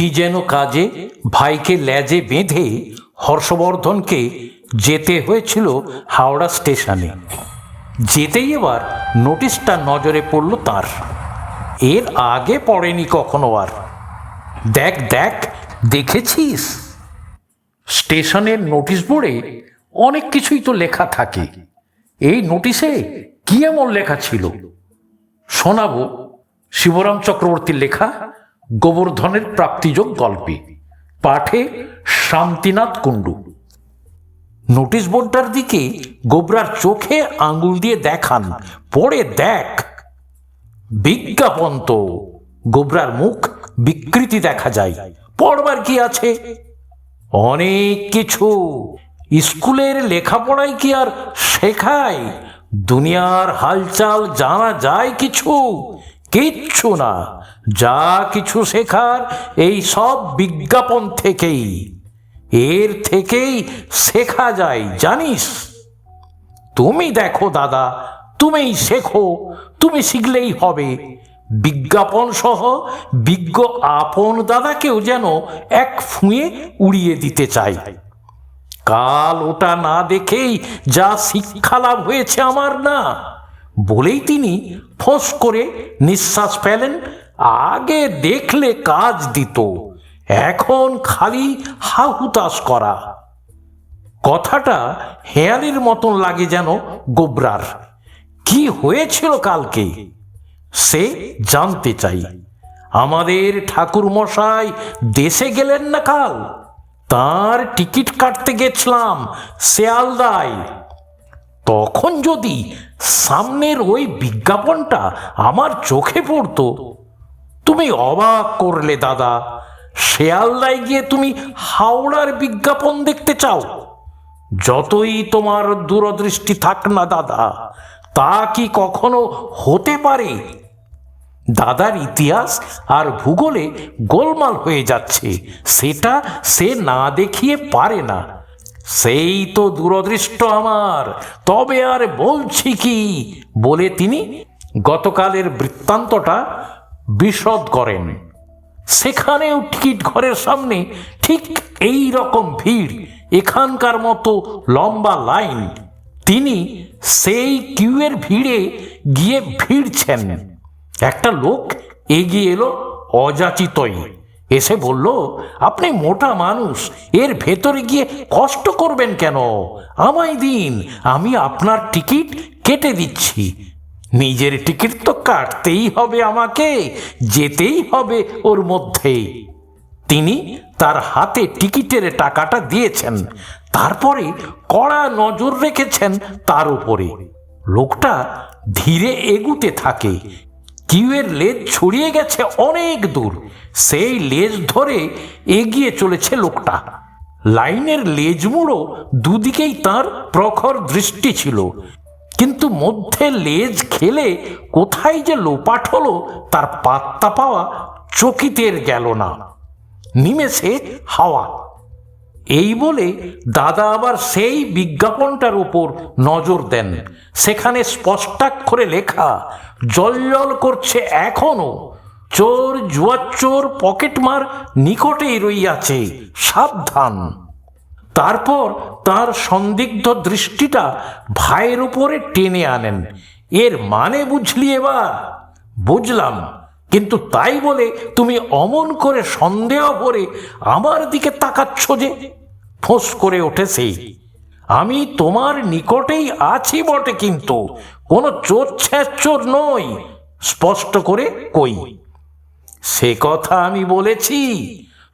কি যেন কাজে, ভাইকে ল্যাজে বেঁধে হর্ষবর্ধনকে যেতে হয়েছিল হাওড়া স্টেশনে। যেতেই এবার নোটিশটা নজরে পড়ল তার। এর আগে পড়েনি কখনো আর। দেখ দেখ, দেখেছিস? স্টেশনের নোটিশ বোর্ডে অনেক কিছুই তো লেখা থাকে। এই নোটিশে কি এমন লেখা ছিল? শোনাবো শিবরাম চক্রবর্তীর লেখা? গোবর্ধনের প্রাপ্তিযোগ গল্পে। পাঠে শান্তিনাথ কুণ্ডু। নোটিশ বোর্ডটার দিকে গোবরার চোখে আঙুল দিয়ে দেখান, পড়ে দেখ। বিজ্ঞাপন তো গোবরার মুখ বিকৃতি দেখা যায়। পড়বার কি আছে? অনেক কিছু। স্কুলের লেখাপড়ায় কি আর শেখায়? দুনিয়ার হালচাল জানা যায় কিছু। কিচ্ছু না। যা কিছু শেখার, এই সব বিজ্ঞাপন থেকেই। এর থেকেই শেখা যায়, জানিস? তুমি দেখো দাদা, তুমিই শেখো, তুমি শিখলেই হবে। বিজ্ঞাপন সহ বিজ্ঞ আপন দাদাকেও যেন এক ফুঁয়ে উড়িয়ে দিতে চাই। কাল ওটা না দেখেই যা শিক্ষা লাভ হয়েছে আমার না। বলেই তিনি ফোঁস করে নিঃশ্বাস ফেলেন, আগে দেখলে কাজ দিত, এখন খালি হাহুতাস করা। কথাটা হেয়ালির মতন লাগে যেন গোবরার। কি হয়েছিল কালকে? সে জানতে চাই। আমাদের ঠাকুর মশাই দেশে গেলেন না কাল? তার টিকিট কাটতে গেছিলাম শিয়ালদায়। তখন যদি সামনের ওই বিজ্ঞাপনটা আমার চোখে পড়তো, তুমি অবাক করলে দাদা। শেয়ালদায় গিয়ে তুমি হাওড়ার বিজ্ঞাপন দেখতে চাও। যতই তোমার দূরদৃষ্টি থাক না দাদা, তা কি কখনো হতে পারে? দাদার ইতিহাস আর ভূগোলে গোলমাল হয়ে যাচ্ছে, সেটা সে না দেখিয়ে পারে না। সেই তো দূরদৃষ্ট আমার। তবে আর বলছি কি? বলে তিনি গতকালের বৃত্তান্তটা বিশদ করেন। সেখানেও টিকিট ঘরের সামনে ঠিক এই রকম ভিড়, এখানকার মতো লম্বা লাইন। তিনি সেই কিউয়ের ভিড়ে গিয়ে ভিড়ছেন। একটা লোক এগিয়ে এলো অযাচিতই। এসে বলল, আপনি মোটা মানুষ, এর ভেতরে গিয়ে কষ্ট করবেন কেন? আমায় দিন, আমি আপনার টিকিট কেটে দিচ্ছি। নিজের টিকিট তো কাটতেই হবে আমাকে, যেতেই হবে ওর মধ্যে। তিনি তার হাতে টিকিটের টাকাটা দিয়েছেন, তারপরে কড়া নজর রেখেছেন তার উপরে। লোকটা ধীরে এগুতে থাকে কিউয়ের লেজ ছড়িয়ে গেছে অনেক দূর। সেই লেজ ধরে এগিয়ে চলেছে লোকটা। লাইনের লেজ মুড়ো দুদিকেই তার প্রখর দৃষ্টি ছিল। কিন্তু মধ্যে লেজ খেলে কোথায় যে লোপাট হলো, তার পাত্তা পাওয়া চকিতের গেল না। নিমেষে হাওয়া এই বলে দাদা আবার সেই বিজ্ঞাপনটার উপর নজর দেন। সেখানে স্পষ্টাক্ষরে লেখা জল করছে এখনও। চোর জুয়াচোর পকেটমার নিকটেই রইয়াছে। সাবধান। তারপর তার সন্দিগ্ধ দৃষ্টিটা ভাইয়ের উপরে টেনে আনেন। এর মানে বুঝলি এবার? বুঝলাম। কিন্তু তাই বলে তুমি অমন করে সন্দেহ করে আমার দিকে তাকাচ্ছ যে ফোঁস করে সেই আমি তোমার নিকটেই আছি বটে কিন্তু, কোনো চোর ছ্যাচোর নই, স্পষ্ট করে কই। সে কথা আমি বলেছি,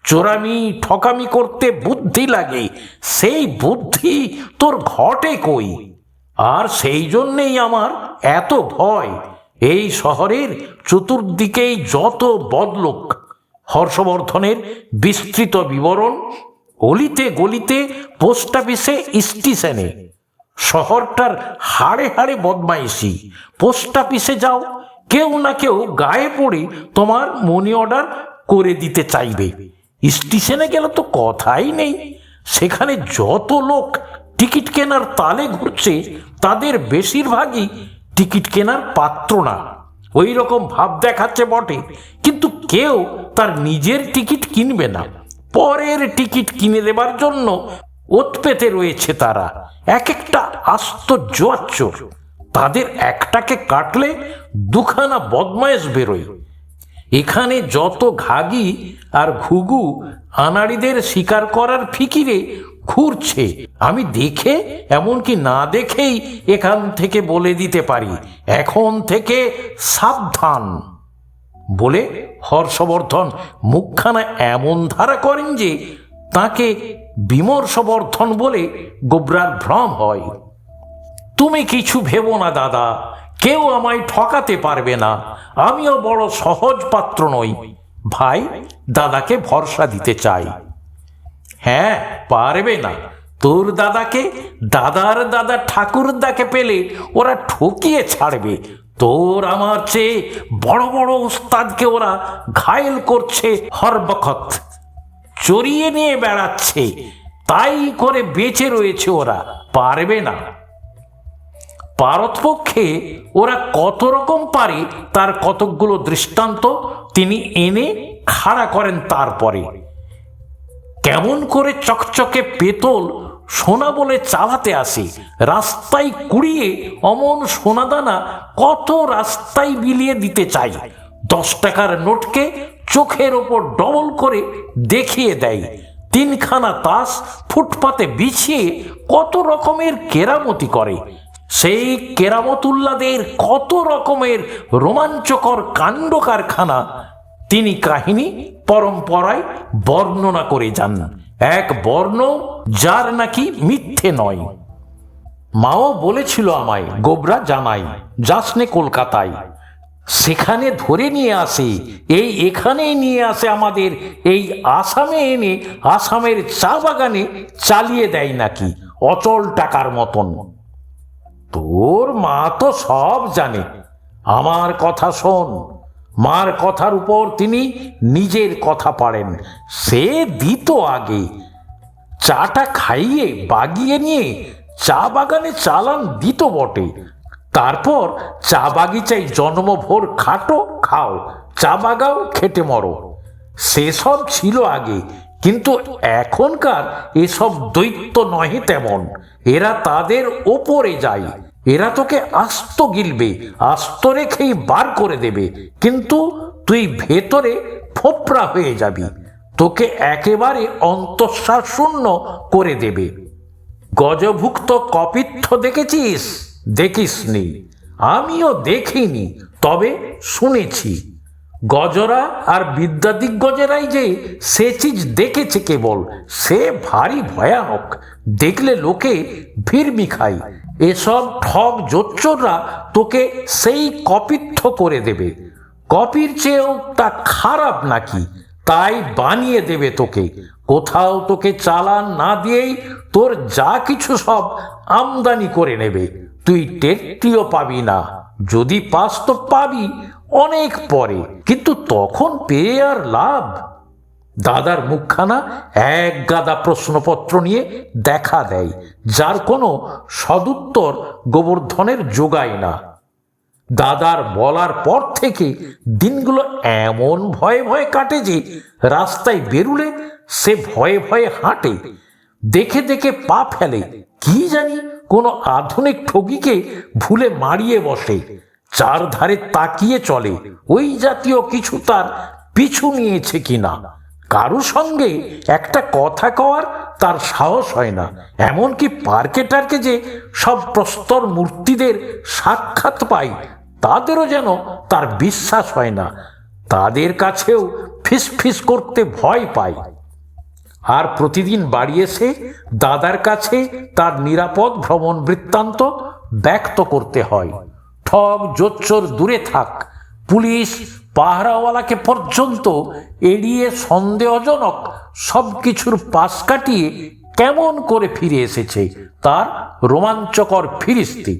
চোরামি ঠকামি করতে বুদ্ধি লাগে, সেই বুদ্ধি তোর ঘটে কই? আর সেই জন্যেই আমার এত ভয়, এই শহরের চতুর্দিকেই যত বদলোক। হর্ষবর্ধনের বিস্তৃত বিবরণ অলিতে গলিতে পোস্ট অফিসে স্টেশনে শহরটার হাড়ে হাড়ে বদমাইশি। পোস্ট অফিসে যাও, কেউ না কেউ গায়ে পড়ে তোমার মনি অর্ডার করে দিতে চাইবে। স্টেশনে গেলে তো কথাই নেই। সেখানে যত লোক টিকিট কেনার তালে ঘুরছে, তাদের বেশিরভাগই টিকিট কেনার পাত্র না। ওই রকম ভাব দেখাচ্ছে বটে, কিন্তু কেউ তার নিজের টিকিট কিনবে না। পরের টিকিট কিনে দেবার জন্য ওত পেতে রয়েছে তারা। এক একটা আস্ত জোয়াচ্চোর তাদের একটাকে কাটলে দুখানা বদমায়েশ বেরোয়। এখানে যত ঘাগি আর ঘুঘু আনাড়িদের শিকার করার ফিকিরে ঘুরছে। আমি দেখে, এমনকি না দেখেই এখান থেকে বলে দিতে পারি। এখন থেকে সাবধান। বলে হর্ষবর্ধন মুখখানা এমন ধারা করেন যে তাকে বিমর্ষবর্ধন বলে গোবরার ভ্রম হয়। তুমি কিছু ভেবো না দাদা, কেউ আমায় ঠকাতে পারবে না, আমিও বড় সহজ পাত্র নই। ভাই, দাদাকে ভরসা দিতে চাই। হ্যাঁ পারবে না। তোর দাদাকে, দাদার দাদা ঠাকুরদাকে পেলে ওরা ঠকিয়ে ছাড়বে। তোর আমার চেয়ে বড় বড় উস্তাদকে ওরা ঘায়েল করছে হরবখত চড়িয়ে নিয়ে বেড়াচ্ছে। তাই করে বেঁচে রয়েছে ওরা। পারবে না। পারতপক্ষে ওরা কত রকম পারে তার কতকগুলো দৃষ্টান্ত তিনি এনে খাড়া করেন তারপরে। কেমন করে চকচকে পেতল সোনা বলে চালাতে আসি। রাস্তায় কুড়িয়ে অমন সোনাদানা কত রাস্তায় বিলিয়ে দিতে চাই। দশ টাকার নোটকে চোখের ওপর ডবল করে দেখিয়ে দেয়। তিনখানা তাস ফুটপাতে বিছিয়ে কত রকমের কেরামতি করে। সেই কেরামতুল্লাদের কত রকমের রোমাঞ্চকর কাণ্ড কারখানা তিনি কাহিনী পরম্পরায় বর্ণনা করে যান। এক বর্ণ যার নাকি মিথ্যে নয়। মাও বলেছিল আমায়, গোবরা জানাই, যাসনে কলকাতায়। সেখানে ধরে নিয়ে আসে, এই এখানেই নিয়ে আসে আমাদের, এই আসামে এনে, আসামের চা বাগানে চালিয়ে দেয় নাকি, অচল টাকার মতন। তোর মা তো সব জানে। আমার কথা শোন। মার কথার উপর তিনি নিজের কথা পারেন সে দিত আগে। চাটা খাইয়ে, বাগিয়ে নিয়ে চা বাগানে চালান দিত বটে। তারপর চা বাগিচায় জন্মভোর খাটো, খাও, চা বাগাও, খেটে মরো। সেসব ছিল আগে, কিন্তু এখনকার এসব দৈত্য নহে তেমন। এরা তাদের ওপরে যায়। এরা তোকে আস্ত গিলবে, আস্ত রেখেই বার করে দেবে। কিন্তু তুই ভেতরে ফোপরা হয়ে যাবি। তোকে একেবারে শূন্য করে দেবে। গজভুক্ত কপিত্থ দেখেছিস? দেখিসনি। আমিও দেখিনি, তবে শুনেছি। গজরা আর বিদ্যাদিগ্গজেরাই যে সে চিজ দেখেছে কেবল, সে ভারী ভয়ানক। দেখলে লোকে ভিড়মি খায় এসব ঠক জোচ্চররা তোকে সেই কপিত্থ করে দেবে। কপির চেয়েও তা খারাপ নাকি? তাই বানিয়ে দেবে তোকে। কোথাও তোকে চালান না দিয়েই তোর যা কিছু সব আমদানি করে নেবে। তুই টেটটিও পাবি না। যদি পাস তো পাবি অনেক পরে, কিন্তু তখন পেয়ে আর লাভ? দাদার মুখখানা এক গাদা প্রশ্নপত্র নিয়ে দেখা দেয়, যার কোনো সদুত্তর গোবর্ধনের যোগায় না। দাদার বলার পর থেকে দিনগুলো এমন ভয়ে ভয়ে কাটে যে, রাস্তায় বেরুলে সে ভয়ে ভয়ে হাঁটে, দেখে দেখে পা ফেলে, কি জানি কোনো আধুনিক ঠগিকে ভুলে মারিয়ে বসে। চার ধারে তাকিয়ে চলে, ওই জাতীয় কিছু তার পিছু নিয়েছে কিনা? কারও সঙ্গে একটা কথা কওয়ার তার সাহস হয় না। এমনকি পার্কে টার্কে যে সব প্রস্তর মূর্তিদের সাক্ষাৎ পাই তাদেরও যেন তার বিশ্বাস হয় না। তাদের কাছেও ফিস ফিস করতে ভয় পায়। আর প্রতিদিন বাড়ি এসে দাদার কাছে তার নিরাপদ ভ্রমণ বৃত্তান্ত ব্যক্ত করতে হয়। ঠগ জোচ্চর দূরে থাক। পুলিশ পাহারাওয়ালাকে পর্যন্ত এড়িয়ে সন্দেহজনক সব কিছুর পাশ কাটিয়ে কেমন করে ফিরে এসেছে তার রোমাঞ্চকর ফিরিস্তি।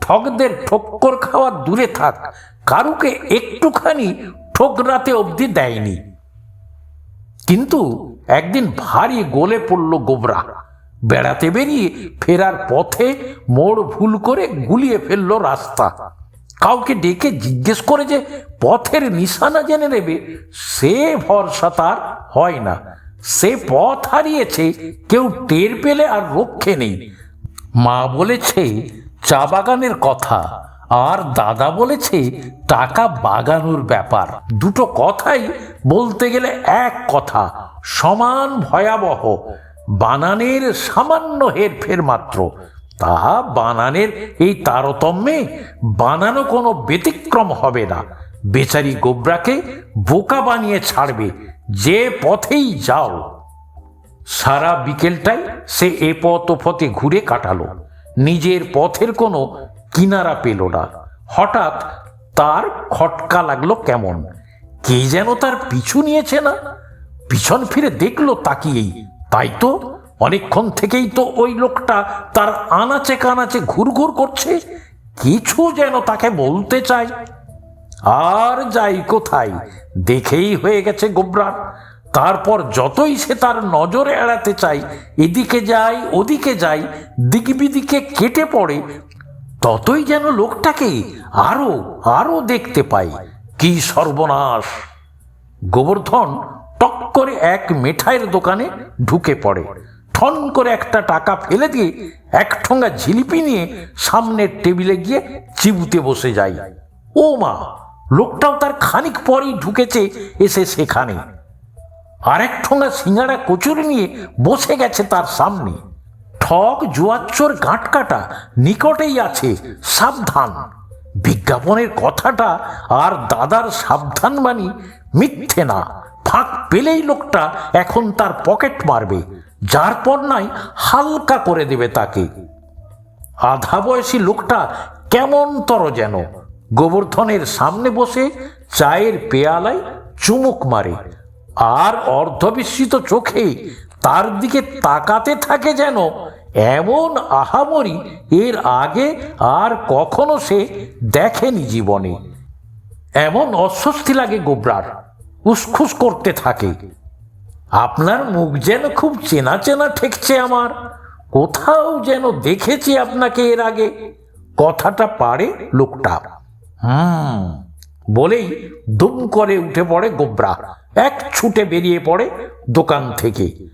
ঠগদের ঠক্কর খাওয়া দূরে থাক, কারুকে একটুখানি ঠোকরাতে অবধি দেয়নি। কিন্তু একদিন ভারী গোলে পড়ল গোবরা। বেড়াতে বেরিয়ে ফেরার পথে মোড় ভুল করে গুলিয়ে ফেলল রাস্তা। কাউকে ডেকে জিজ্ঞেস করে যে, পথের নিশানা জেনে নেবে, সে ভরসা তার হয় না। সে পথ হারিয়েছে, কেউ টের পেলে আর রক্ষে নেই। মা বলেছে, চা বাগানের কথা। আর দাদা বলেছে, টাকা বাগানোর ব্যাপার। দুটো কথাই বলতে গেলে এক কথা, সমান ভয়াবহ। বানানের সামান্য হেরফের মাত্র। তা বানানের এই তারতম্যে বানানো কোনো ব্যতিক্রম হবে না। বেচারি গোবরাকে বোকা বানিয়ে ছাড়বে, যে পথেই যাও। সারা বিকেলটাই সে এ পথ ও পথে ঘুরে কাটালো। নিজের পথের কোনো কিনারা পেল না। হঠাৎ তার খটকা লাগল কেমন? কে যেন তার পিছু নিয়েছে না? পিছন ফিরে দেখল তাকিয়েই তাই তো অনেকক্ষণ থেকেই তো ওই লোকটা তার আনাচে কানাচে ঘুরঘুর করছে। কিছু যেন তাকে বলতে চায়। আর যাই কোথায়, দেখেই হয়ে গেছে গোবরার তারপর যতই সে তার নজর এড়াতে চাই এদিকে যায়, ওদিকে যায় দিক বিদিকে কেটে পড়ে, ততই যেন লোকটাকে আরও আরও দেখতে পাই কি সর্বনাশ! গোবর্ধন টক করে এক মেঠাইয়ের দোকানে ঢুকে পড়ে। ঠন করে একটা টাকা ফেলে দিয়ে এক ঠোঙা জিলিপি নিয়ে সামনের টেবিলে গিয়ে চিবুতে বসে যায়। ও মা, লোকটাও তার খানিক পরেই ঢুকেছে এসে সেখানে। আরেক ঠোঙা সিঙ্গাড়া কচুরি নিয়ে বসে গেছে তার সামনে। ঠক, জুয়াচ্চোর গাঁট কাটা নিকটেই আছে, সাবধান। বিজ্ঞাপনের কথাটা আর দাদার সাবধান বাণী মিথ্যে না। ফাঁক পেলেই লোকটা এখন তার পকেট মারবে। যার পর নাই হালকা করে দেবে তাকে। আধা বয়সী লোকটা কেমন তর যেন। গোবর্ধনের সামনে বসে চায়ের পেয়ালায় চুমুক মারে। আর অর্ধবিস্মিত চোখে তার দিকে তাকাতে থাকে যেন এমন আহামরি এর আগে আর কখনো সে দেখেনি জীবনে। এমন অস্বস্তি লাগে গোবরার। উসখুস করতে থাকে। আপনার মুখ যেন খুব চেনা চেনা ঠেকছে আমার। কোথাও যেন দেখেছি আপনাকে এর আগে। কথাটা পারে লোকটা। হুম, বলেই দুম করে উঠে পড়ে গোবরা। এক ছুটে বেরিয়ে পড়ে দোকান থেকে।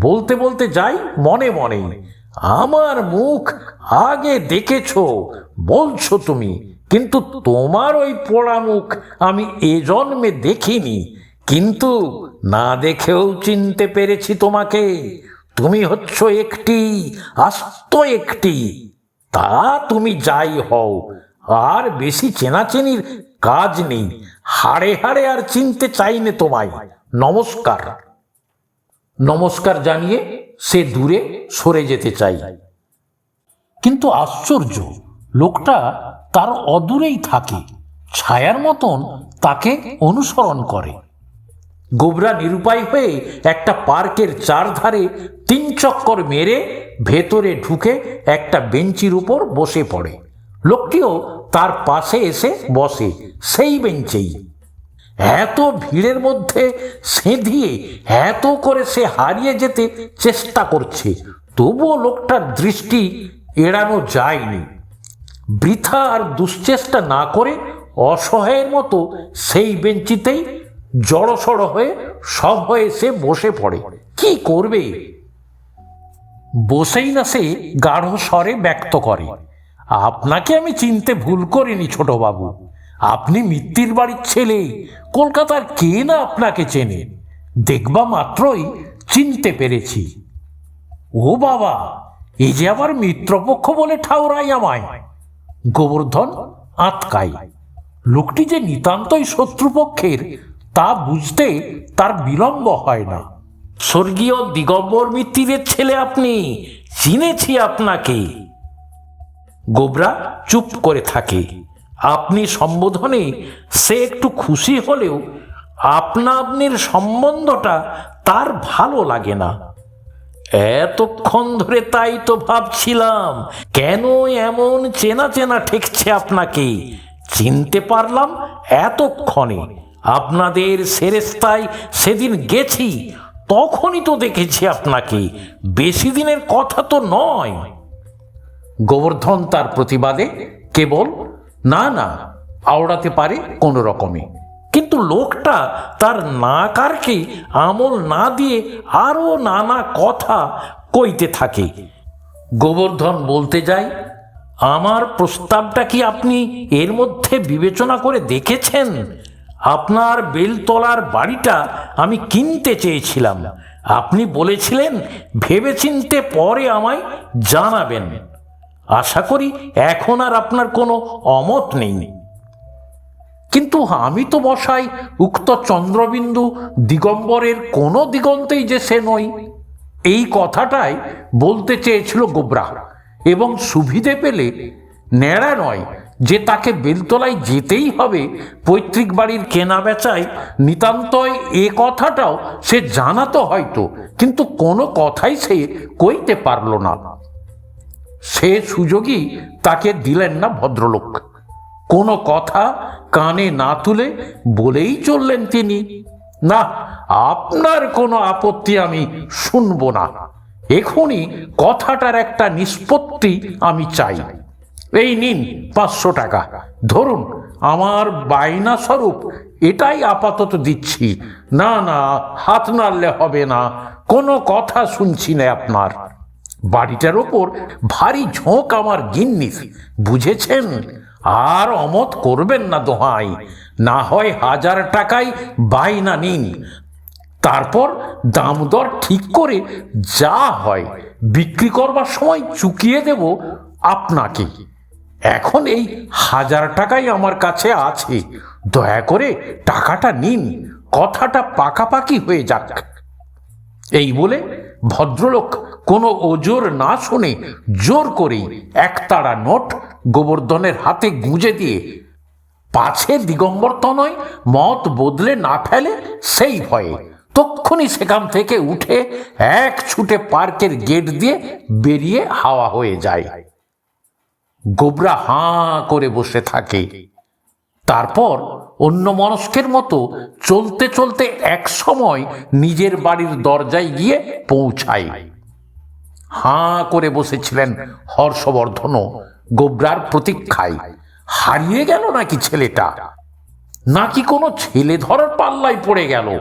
বলতে বলতে যাই মনে মনে, আমার মুখ আগে দেখেছ, বলছো তুমি কিন্তু তোমার ওই পোড়া মুখ আমি এ জন্মে দেখিনি। কিন্তু না দেখেও চিনতে পেরেছি তোমাকে। তুমি হচ্ছ একটি, আস্ত একটি। তা তুমি যাই হও, আর বেশি চেনাচেনির কাজ নেই। হাড়ে হাড়ে আর চিনতে চাইনে তোমায়। নমস্কার। নমস্কার জানিয়ে সে দূরে সরে যেতে চাই। কিন্তু আশ্চর্য লোকটা তার অদূরেই থাকে, ছায়ার মতন তাকে অনুসরণ করে। গোবরা নিরুপায় হয়ে একটা পার্কের চারধারে তিন চক্কর মেরে ভেতরে ঢুকে একটা বেঞ্চির উপর বসে পড়ে। লোকটিও তার পাশে এসে বসে সেই বেঞ্চেই। এত ভিড়ের মধ্যে সেঁধিয়ে এত করে সে হারিয়ে যেতে চেষ্টা করছে, তবুও লোকটার দৃষ্টি এড়ানো যায়নি। বৃথা আর দুশ্চেষ্টা না করে অসহায়ের মতো সেই বেঞ্চিতেই জড়সড় হয়ে সব হয়ে সে বসে পড়ে। কি করবে? বসেই না সে গাঢ় স্বরে ব্যক্ত করে, আপনাকে আমি চিনতে ভুল করিনি ছোটবাবু। আপনি মিত্তির বাড়ির ছেলে, কলকাতার কে না আপনাকে চেনে? দেখবা মাত্রই চিনতে পেরেছি। ও বাবা এই যে আবার মিত্রপক্ষ বলে ঠাউরাই আমায়। গোবর্ধন আটকাই লোকটি যে নিতান্তই শত্রুপক্ষের, তা বুঝতে তার বিলম্ব হয় না। স্বর্গীয় দিগম্বর মিত্তিরের ছেলে আপনি, চিনেছি আপনাকে। গোবরা চুপ করে থাকে। আপনি সম্বোধনে সে একটু খুশি হলেও আপনা আপনির সম্বন্ধটা তার ভালো লাগে না। এতক্ষণ ধরে তাই তো ভাবছিলাম, কেন এমন চেনা চেনা ঠেকছে আপনাকে? চিনতে পারলাম এতক্ষণে। আপনাদের সেরেস্তায় সেদিন গেছি, তখনই তো দেখেছি আপনাকে। বেশি দিনের কথা তো নয়। গোবর্ধন তার প্রতিবাদে কেবল, না না, আওড়াতে পারে কোনো রকমে। কিন্তু লোকটা তার নাকারকে আমল না দিয়ে আরও নানা কথা কইতে থাকে। গোবর্ধন বলতে যায়, আমার প্রস্তাবটা কি আপনি এর মধ্যে বিবেচনা করে দেখেছেন? আপনার বেলতলার বাড়িটা আমি কিনতে চেয়েছিলাম। আপনি বলেছিলেন, ভেবেচিন্তে পরে আমায় জানাবেন। আশা করি এখন আর আপনার কোনো অমত নেই। কিন্তু আমি তো বসাই উক্ত চন্দ্রবিন্দু দিগম্বরের কোনো দিগন্তেই যে সে নই। এই কথাটাই বলতে চেয়েছিল গোবরা এবং সুবিধে পেলে ন্যাড়া নয় যে তাকে বেলতলায় যেতেই হবে পৈতৃক বাড়ির কেনা বেচায়। নিতান্তই এ কথাটাও সে জানাতো হয়তো, কিন্তু কোনো কথাই সে কইতে পারল না। সে সুযোগই তাকে দিলেন না ভদ্রলোক। কোনো কথা কানে না তুলে বলেই চললেন তিনি। না, আপনার কোনো আপত্তি আমি শুনব না। এখনই কথাটার একটা নিষ্পত্তি আমি চাই। এই নিন পাঁচশো টাকা। ধরুন, আমার বায়না স্বরূপ এটাই আপাতত দিচ্ছি। না না, হাত নাড়লে হবে না। কোনো কথা শুনছি না আপনার। বাড়িটার ওপর ভারী ঝোঁক আমার গিন্নিস। বুঝেছেন? আর অমত করবেন না দোহাই। না হয় হাজার টাকায় বাইনা নিন। তারপর দাম দর ঠিক করে যা হয় বিক্রি করবার সময় চুকিয়ে দেব আপনাকে। এখন এই হাজার টাকাই আমার কাছে আছে। দয়া করে টাকাটা নিন। কথাটা পাকাপাকি হয়ে যাক। এই বলে ভদ্রলোক কোনো ওজোর না শুনে জোর করেই একতারা নোট গোবর্ধনের হাতে গুঁজে দিয়ে, পাছে দিগম্বর তনয় মত বদলে না ফেলে সেই ভয়ে। তক্ষুনি সেখান থেকে উঠে এক ছুটে পার্কের গেট দিয়ে বেরিয়ে হাওয়া হয়ে যায়। গোবরা হাঁ করে বসে থাকে। তারপর অন্য মনস্কের মতো চলতে চলতে এক সময় নিজের বাড়ির দরজায় গিয়ে পৌঁছায়। হাঁ করে বসেছিলেন হর্ষবর্ধনও গোবরার প্রতীক্ষায়। হারিয়ে গেল নাকি ছেলেটা? নাকি কোনো ছেলে ধরার পাল্লায় পড়ে গেল?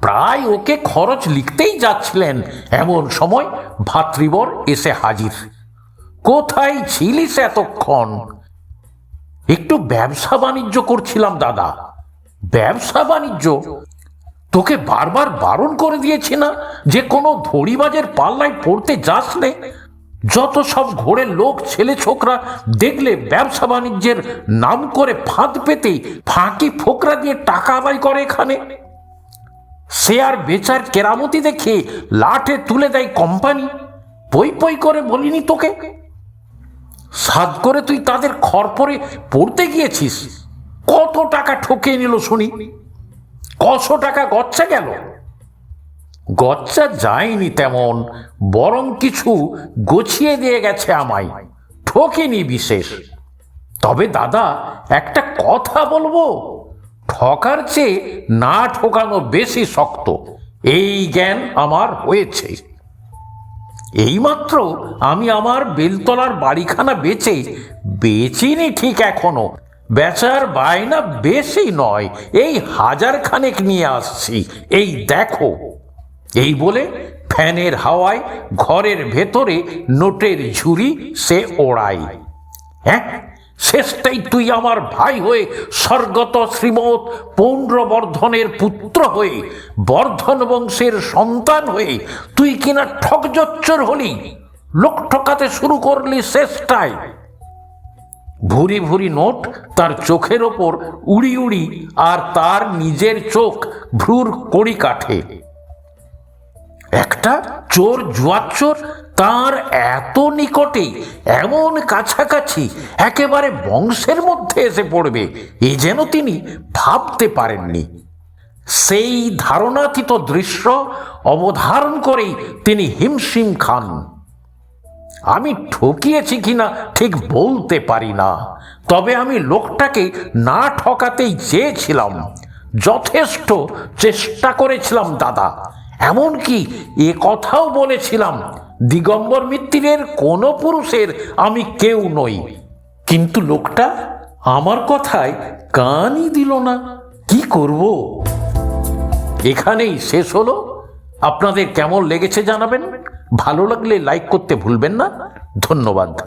প্রায় ওকে খরচ লিখতেই যাচ্ছিলেন। এমন সময় ভাতৃবর এসে হাজির। কোথায় ছিলিস এতক্ষণ? একটু ব্যবসা বাণিজ্য করছিলাম দাদা। ব্যবসা বাণিজ্য? তোকে বারবার বারণ করে দিয়েছি না? যে কোনো ধড়িবাজের পাল্লায় পড়তে যাস নে। যত সব ঘোরে লোক, ছেলে, ছোকরা দেখলে ব্যবসা বাণিজ্যের নাম করে ফাঁদ পেতে ফাঁকি ফোকরা দিয়ে টাকা আদায় করে এখানে। সে আর বেচার কেরামতি দেখে লাঠে তুলে দেয় কোম্পানি। পই পই করে বলিনি তোকে। সাদ করে তুই তাদের খরপরে পড়তে গিয়েছিস। কত টাকা ঠকিয়ে নিল শুনি। কশো টাকা গচ্ছা গেল গচ্চা যায়নি তেমন, বরং কিছু গছিয়ে দিয়ে গেছে আমায়। ঠকিনি বিশেষ। তবে দাদা, একটা কথা বলব? ঠকার চেয়ে না ঠকানো বেশি শক্ত। এই জ্ঞান আমার হয়েছে। এইমাত্র আমি আমার বেলতলার বাড়িখানা বেচে, বেচিনি ঠিক এখনও। বেচার বায়না বেশি নয়, এই হাজার খানেক নিয়ে আসছি। এই দেখো, এই বলে ফ্যানের হাওয়ায় ঘরের ভেতরে নোটের ঝুড়ি সে ওড়ায়। হ্যাঁ শেষটাই তুই আমার ভাই হয়ে স্বর্গত শ্রীমৎ পৌণ্ড্রবর্ধনের পুত্র হয়ে, বর্ধন বংশের সন্তান হয়ে তুই কিনা ঠকজচ্চর হলি। লোক ঠকাতে শুরু করলি শেষটায়। ভুরি ভুরি নোট তার চোখের ওপর উড়ি উড়ি আর তার নিজের চোখ ভ্রুর কড়ি কাঠে। একটা চোর জুয়াচ্চোর তার এত নিকটে এমন কাছাকাছি একেবারে বংশের মধ্যে এসে পড়বে, এ যেন তিনি ভাবতে পারেননি। সেই ধারণাতীত দৃশ্য অবধারণ করেই তিনি হিমশিম খান। আমি ঠকিয়েছি কিনা ঠিক বলতে পারি না। তবে আমি লোকটাকে না ঠকাতেই চেয়েছিলাম। যথেষ্ট চেষ্টা করেছিলাম, দাদা। এমনকি এ কথাও বলেছিলাম, দিগম্বর মিত্রের কোনো পুরুষের আমি কেউ নই। কিন্তু লোকটা আমার কথায় কানই দিল না। কি করব? এখানেই শেষ হলো। আপনাদের কেমন লেগেছে জানাবেন? ভালো লাগলে লাইক করতে ভুলবেন না। ধন্যবাদ।